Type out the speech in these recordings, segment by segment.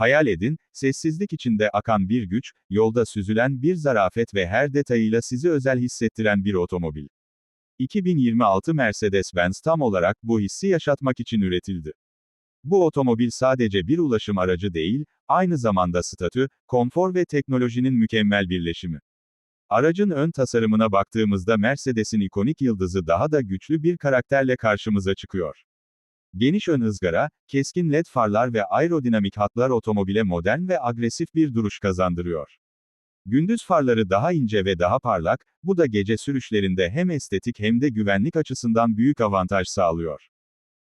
Hayal edin, sessizlik içinde akan bir güç, yolda süzülen bir zarafet ve her detayıyla sizi özel hissettiren bir otomobil. 2026 Mercedes-Benz tam olarak bu hissi yaşatmak için üretildi. Bu otomobil sadece bir ulaşım aracı değil, aynı zamanda statü, konfor ve teknolojinin mükemmel birleşimi. Aracın ön tasarımına baktığımızda Mercedes'in ikonik yıldızı daha da güçlü bir karakterle karşımıza çıkıyor. Geniş ön ızgara, keskin led farlar ve aerodinamik hatlar otomobile modern ve agresif bir duruş kazandırıyor. Gündüz farları daha ince ve daha parlak, bu da gece sürüşlerinde hem estetik hem de güvenlik açısından büyük avantaj sağlıyor.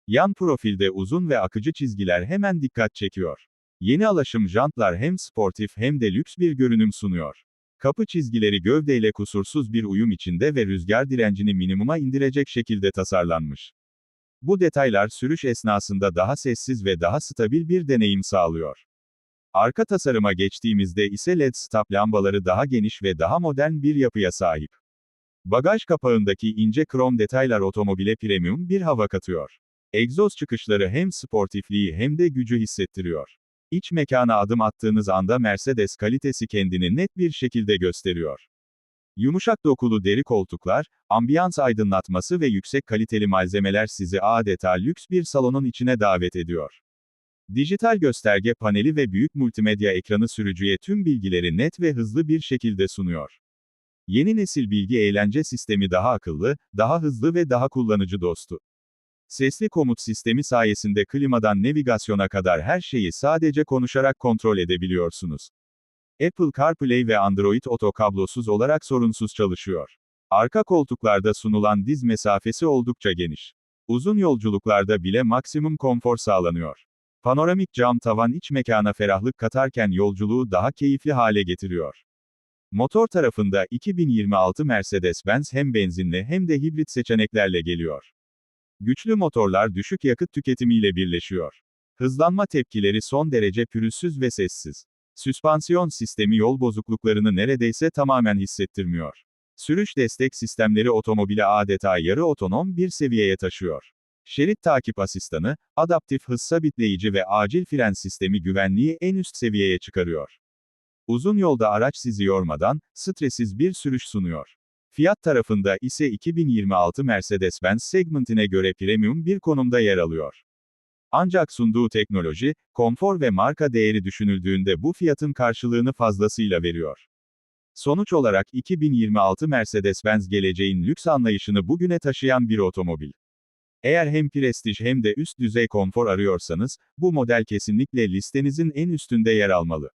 Yan profilde uzun ve akıcı çizgiler hemen dikkat çekiyor. Yeni alaşım jantlar hem sportif hem de lüks bir görünüm sunuyor. Kapı çizgileri gövdeyle kusursuz bir uyum içinde ve rüzgar direncini minimuma indirecek şekilde tasarlanmış. Bu detaylar sürüş esnasında daha sessiz ve daha stabil bir deneyim sağlıyor. Arka tasarıma geçtiğimizde ise LED stop lambaları daha geniş ve daha modern bir yapıya sahip. Bagaj kapağındaki ince krom detaylar otomobile premium bir hava katıyor. Egzoz çıkışları hem sportifliği hem de gücü hissettiriyor. İç mekana adım attığınız anda Mercedes kalitesi kendini net bir şekilde gösteriyor. Yumuşak dokulu deri koltuklar, ambiyans aydınlatması ve yüksek kaliteli malzemeler sizi adeta lüks bir salonun içine davet ediyor. Dijital gösterge paneli ve büyük multimedya ekranı sürücüye tüm bilgileri net ve hızlı bir şekilde sunuyor. Yeni nesil bilgi eğlence sistemi daha akıllı, daha hızlı ve daha kullanıcı dostu. Sesli komut sistemi sayesinde klimadan navigasyona kadar her şeyi sadece konuşarak kontrol edebiliyorsunuz. Apple CarPlay ve Android Auto kablosuz olarak sorunsuz çalışıyor. Arka koltuklarda sunulan diz mesafesi oldukça geniş. Uzun yolculuklarda bile maksimum konfor sağlanıyor. Panoramik cam tavan iç mekana ferahlık katarken yolculuğu daha keyifli hale getiriyor. Motor tarafında 2026 Mercedes-Benz hem benzinli hem de hibrit seçeneklerle geliyor. Güçlü motorlar düşük yakıt tüketimiyle birleşiyor. Hızlanma tepkileri son derece pürüzsüz ve sessiz. Süspansiyon sistemi yol bozukluklarını neredeyse tamamen hissettirmiyor. Sürüş destek sistemleri otomobili adeta yarı otonom bir seviyeye taşıyor. Şerit takip asistanı, adaptif hız sabitleyici ve acil fren sistemi güvenliği en üst seviyeye çıkarıyor. Uzun yolda araç sizi yormadan, stresiz bir sürüş sunuyor. Fiyat tarafında ise 2026 Mercedes-Benz segmentine göre premium bir konumda yer alıyor. Ancak sunduğu teknoloji, konfor ve marka değeri düşünüldüğünde bu fiyatın karşılığını fazlasıyla veriyor. Sonuç olarak 2026 Mercedes-Benz geleceğin lüks anlayışını bugüne taşıyan bir otomobil. Eğer hem prestij hem de üst düzey konfor arıyorsanız, bu model kesinlikle listenizin en üstünde yer almalı.